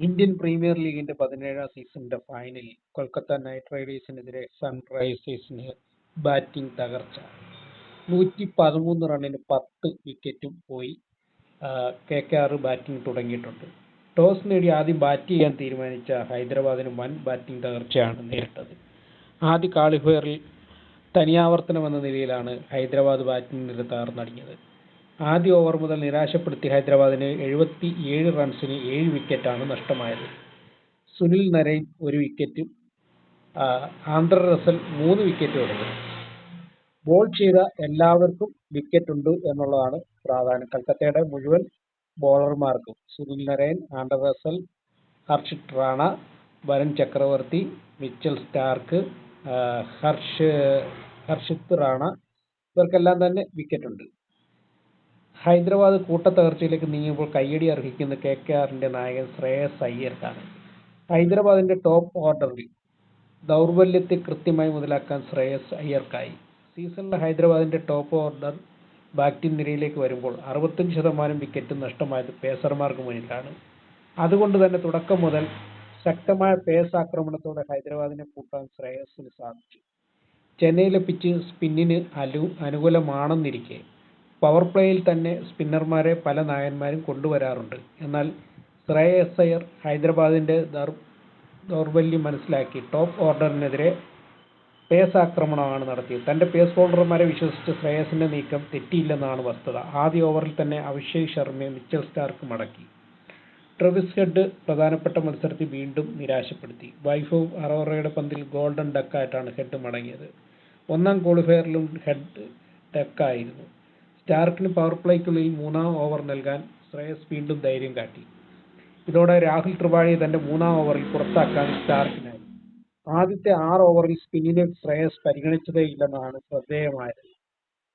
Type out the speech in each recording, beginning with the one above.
Indian premier ലീഗിന്റെ പതിനേഴാം സീസണിന്റെ ഫൈനലിൽ കൊൽക്കത്ത നൈറ്റ് റൈഡേഴ്സിനെതിരെ സൺറൈസേഴ്സിന് ബാറ്റിംഗ് തകർച്ച. നൂറ്റി പതിമൂന്ന് റണ്ണിന് പത്ത് വിക്കറ്റും പോയി കെകെആർ ബാറ്റിംഗ് തുടങ്ങിയിട്ടുണ്ട്. ടോസ് നേടി ആദ്യം ബാറ്റ് ചെയ്യാൻ തീരുമാനിച്ച ഹൈദരാബാദിന് വൻ ബാറ്റിംഗ് തകർച്ചയാണ് നേരിട്ടത്. ആദ്യ ക്വാളിഫയറിൽ തനിയാവർത്തനമെന്ന നിലയിലാണ് ഹൈദരാബാദ് ബാറ്റിംഗ് നിര തകർന്നടിഞ്ഞത്. ആദ്യ over മുതൽ നിരാശപ്പെടുത്തിയ ഹൈദരാബാദിന് runs ന് ഏഴ് wicket ആണ് നഷ്ടമായത്. സുനിൽ നരൈൻ ഒരു wicket ആഹ് ആന്തർ റസൽ മൂന്ന് വിക്കറ്റും എടുത്തു. ബോൾ ചെയ്ത എല്ലാവർക്കും wicket വിക്കറ്റുണ്ട് എന്നുള്ളതാണ് പ്രാധാന്യം. കൽക്കത്തയുടെ മുഴുവൻ bowler മാർക്കും Sunil Narine, Andre Russell, Harshit Rana, Varun Chakravarthy, Mitchell Starc, Harsh Harshit Rana ഇവർക്കെല്ലാം തന്നെ വിക്കറ്റുണ്ട്. ഹൈദരാബാദ് കൂട്ടത്തകർച്ചയിലേക്ക് നീങ്ങിയപ്പോൾ കയ്യടി അർഹിക്കുന്ന കെ കെ കെകെആറിന്റെ നായകൻ ശ്രേയസ് അയ്യർക്കാണ്. ഹൈദരാബാദിന്റെ ടോപ്പ് ഓർഡറിൽ ദൗർബല്യത്തെ കൃത്യമായി മുതലാക്കാൻ ശ്രേയസ് അയ്യർക്കായി. സീസണിലെ ഹൈദരാബാദിന്റെ ടോപ്പ് ഓർഡർ ബാറ്റിംഗ് നിരയിലേക്ക് വരുമ്പോൾ അറുപത്തഞ്ച് ശതമാനം വിക്കറ്റ് നഷ്ടമായത് പേസർമാർക്ക് മുന്നിലാണ്. അതുകൊണ്ട് തന്നെ തുടക്കം മുതൽ ശക്തമായ പേസ് ആക്രമണത്തോടെ ഹൈദരാബാദിനെ കൂട്ടാൻ ശ്രേയസിന് സാധിച്ചു. ചെന്നൈയിലെ പിച്ച് സ്പിന്നിന് അനുകൂലമാണെന്നിരിക്കെ പവർ പ്ലേയിൽ തന്നെ സ്പിന്നർമാരെ പല നായന്മാരും കൊണ്ടുവരാറുണ്ട്. എന്നാൽ ശ്രേയസ് അയ്യർ ഹൈദരാബാദിന്റെ ദൗർബല്യം മനസ്സിലാക്കി ടോപ്പ് ഓർഡറിനെതിരെ പേസ് ആക്രമണമാണ് നടത്തിയത്. തന്റെ പേസ് ബൗളർമാരെ വിശ്വസിച്ച് ശ്രേയസിന്റെ നീക്കം തെറ്റിയില്ലെന്നാണ് വസ്തുത. ആദ്യ ഓവറിൽ തന്നെ അഭിഷേക് ശർമയെ മിച്ചൽ സ്റ്റാർക്ക് മടക്കി. ട്രെവിസ് ഹെഡ് പ്രധാനപ്പെട്ട മത്സരത്തിൽ വീണ്ടും നിരാശപ്പെടുത്തി. വൈഭവ് അറോറയുടെ പന്തിൽ ഗോൾഡൻ ഡക്കായിട്ടാണ് ഹെഡ് മടങ്ങിയത്. ഒന്നാം ക്വാളിഫയറിലും ഹെഡ് ഡക്കായിരുന്നു. സ്റ്റാർക്കിന് പവർ പ്ലേക്കുള്ളിൽ മൂന്നാം ഓവർ നൽകാൻ ശ്രേയസ് വീണ്ടും ധൈര്യം കാട്ടി. ഇതോടെ രാഹുൽ ത്രിപാഠിയെ തന്റെ മൂന്നാം ഓവറിൽ പുറത്താക്കാൻ സ്റ്റാർക്കിനായി. ആദ്യത്തെ ആറ് ഓവറിൽ സ്പിന്നിനെ ശ്രേയസ് പരിഗണിച്ചതേ പരിഗണിച്ചതേയില്ലെന്നതാണ് ശ്രദ്ധേയമായത്.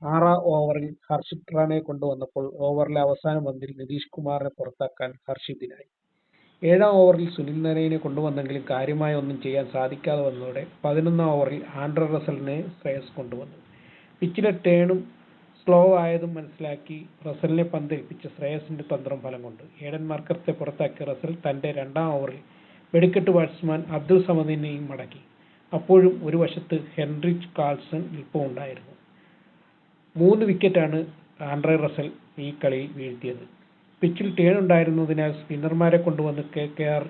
ആറാം ഓവറിൽ ഹർഷിത് റാണയെ കൊണ്ടുവന്നപ്പോൾ ഓവറിലെ അവസാന പന്തിൽ നിതീഷ് കുമാറിനെ പുറത്താക്കാൻ ഹർഷിതിനായി. ഏഴാം ഓവറിൽ സുനിൽ നരൈനെ കൊണ്ടുവന്നെങ്കിലും കാര്യമായ ഒന്നും ചെയ്യാൻ സാധിക്കാതെ വന്നതോടെ പതിനൊന്നാം ഓവറിൽ ആൻഡ്രെ റസലിനെ ശ്രേയസ് കൊണ്ടുവന്നു. പിച്ചിലെ ടേണും സ്ലോ ആയതും മനസ്സിലാക്കി റസലിനെ പന്തേൽപ്പിച്ച ശ്രേയസിന്റെ തന്ത്രം ഫലം കണ്ടു. ഏഡൻ മാർക്കർത്തെ പുറത്താക്കിയ റസൽ തന്റെ രണ്ടാം ഓവറിൽ വെടിക്കെട്ട് ബാറ്റ്സ്മാൻ അബ്ദുൾ സമദിനെയും മടക്കി. അപ്പോഴും ഒരു വശത്ത് ഹെൻറിച്ച് കാൾസൺ നിൽപ്പുണ്ടായിരുന്നു. മൂന്ന് വിക്കറ്റാണ് ആൻഡ്രെ റസൽ ഈ കളിയിൽ വീഴ്ത്തിയത്. പിച്ചിൽ ടേൺ ഉണ്ടായിരുന്നതിനാൽ സ്പിന്നർമാരെ കൊണ്ടുവന്ന് കെകെആർ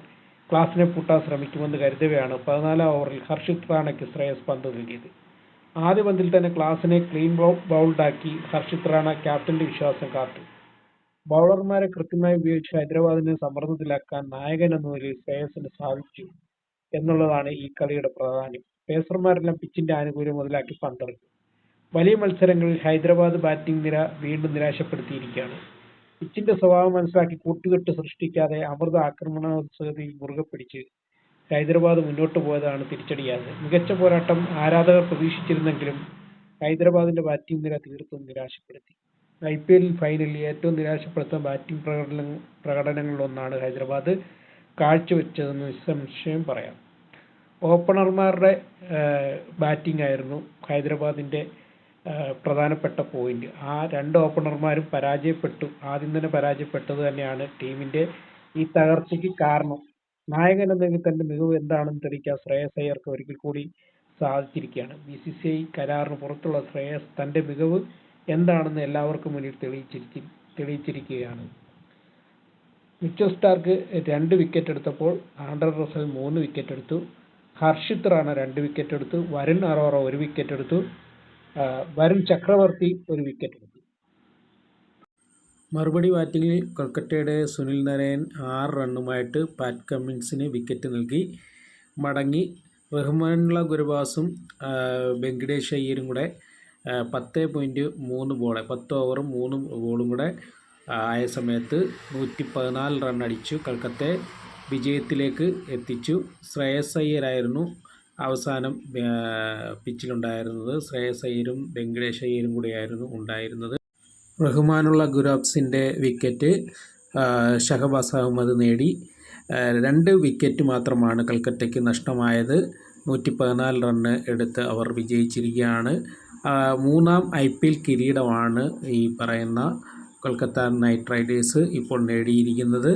ക്ലാസിനെ പൂട്ടാൻ ശ്രമിക്കുമെന്ന് കരുതവെയാണ് പതിനാലാം ഓവറിൽ ഹർഷിത് റാണയ്ക്ക് ശ്രേയസ് പന്ത് നൽകിയത്. ആദ്യ പന്തിൽ തന്നെ ക്ലാസിനെ ക്ലീൻ ബൗൾഡാക്കി ഹർഷിത് റാണ ക്യാപ്റ്റന്റെ വിശ്വാസം കാത്തു. ബൗളർമാരെ കൃത്യമായി ഉപയോഗിച്ച് ഹൈദരാബാദിനെ സമ്മർദ്ദത്തിലാക്കാൻ നായകൻ എന്ന നിലയിൽ ശ്രേയസിന് സാധിച്ചു എന്നുള്ളതാണ് ഈ കളിയുടെ പ്രാധാന്യം. പേസർമാരെല്ലാം പിച്ചിന്റെ ആനുകൂല്യം മുതലാക്കി പന്തെറിഞ്ഞു. വലിയ മത്സരങ്ങളിൽ ഹൈദരാബാദ് ബാറ്റിംഗ് നിര വീണ്ടും നിരാശപ്പെടുത്തിയിരിക്കുകയാണ്. പിച്ചിന്റെ സ്വഭാവം മനസ്സിലാക്കി കൂട്ടുകെട്ട് സൃഷ്ടിക്കാതെ അമൃത ആക്രമണോത്സവത്തിൽ മുറുകെ പിടിച്ച് ഹൈദരാബാദ് മുന്നോട്ടു പോയതാണ് തിരിച്ചടിയായത്. മികച്ച പോരാട്ടം ആരാധകർ പ്രതീക്ഷിച്ചിരുന്നെങ്കിലും ഹൈദരാബാദിന്റെ ബാറ്റിംഗ് നിര തീർത്തും നിരാശപ്പെടുത്തി. ഐപിഎൽ ഫൈനലിൽ ഏറ്റവും നിരാശപ്പെടുത്തുന്ന ബാറ്റിംഗ് പ്രകടനങ്ങളിലൊന്നാണ് ഹൈദരാബാദ് കാഴ്ചവെച്ചതെന്ന് നിസ്സംശയം പറയാം. ഓപ്പണർമാരുടെ ബാറ്റിംഗ് ആയിരുന്നു ഹൈദരാബാദിന്റെ പ്രധാനപ്പെട്ട പോയിന്റ്. ആ രണ്ട് ഓപ്പണർമാരും പരാജയപ്പെട്ടു. ആദ്യം തന്നെ പരാജയപ്പെട്ടത് തന്നെയാണ് ടീമിന്റെ ഈ തകർച്ചയ്ക്ക് കാരണം. നായകൻ എന്ന തന്റെ മികവ് എന്താണെന്ന് തെളിയിക്കാൻ ശ്രേയസ് അയ്യർക്ക് ഒരിക്കൽ കൂടി സാധിച്ചിരിക്കുകയാണ്. ബിസിസിഐ കരാറിന് പുറത്തുള്ള ശ്രേയസ് തന്റെ മികവ് എന്താണെന്ന് എല്ലാവർക്കും മുന്നിൽ തെളിയിച്ചിരിക്കുകയാണ്. മിച്ചൽ സ്റ്റാർക്ക് രണ്ട് വിക്കറ്റെടുത്തപ്പോൾ ആൻഡ്രെ റസൽ മൂന്ന് വിക്കറ്റെടുത്തു. ഹർഷിത് റാണ രണ്ട് വിക്കറ്റെടുത്തു. വരുൺ അറോറ ഒരു വിക്കറ്റെടുത്തു. വരുൺ ചക്രവർത്തി ഒരു വിക്കറ്റെടുത്തു. മറുപടി ബാറ്റിംഗിൽ കൊൽക്കത്തയുടെ സുനിൽ നരയൻ ആറ് റണ്ണുമായിട്ട് പാറ്റ് കമ്മിൻസിന് വിക്കറ്റ് നൽകി മടങ്ങി. റഹ്മാനുള്ള ഗുരുബാസും വെങ്കടേഷ് അയ്യരും കൂടെ പത്ത് പോയിന്റ് മൂന്ന് ബോൾ പത്ത് ഓവറും മൂന്ന് ബോളും കൂടെ ആയ സമയത്ത് നൂറ്റി പതിനാല് റണ്ണടിച്ചു കൊൽക്കത്തയെ വിജയത്തിലേക്ക് എത്തിച്ചു. ശ്രേയസ് അയ്യരായിരുന്നു അവസാനം പിച്ചിലുണ്ടായിരുന്നത്. ശ്രേയസ് അയ്യരും വെങ്കടേഷ് അയ്യരും കൂടിയായിരുന്നു ഉണ്ടായിരുന്നത്. റഹ്മാനുല്ല ഗുരാബ്സിന്റെ വിക്കറ്റ് ഷഹബാസ് അഹമ്മദ് നേടി. രണ്ട് വിക്കറ്റ് മാത്രമാണ് കൊൽക്കത്തയ്ക്ക് നഷ്ടമായത്. നൂറ്റി പതിനാല് റണ്ണ് എടുത്ത് അവർ വിജയിച്ചിരിക്കുകയാണ്. മൂന്നാം ഐ പി എൽ കിരീടമാണ് ഈ പറയുന്ന കൊൽക്കത്ത നൈറ്റ് റൈഡേഴ്സ് ഇപ്പോൾ നേടിയിരിക്കുന്നത്.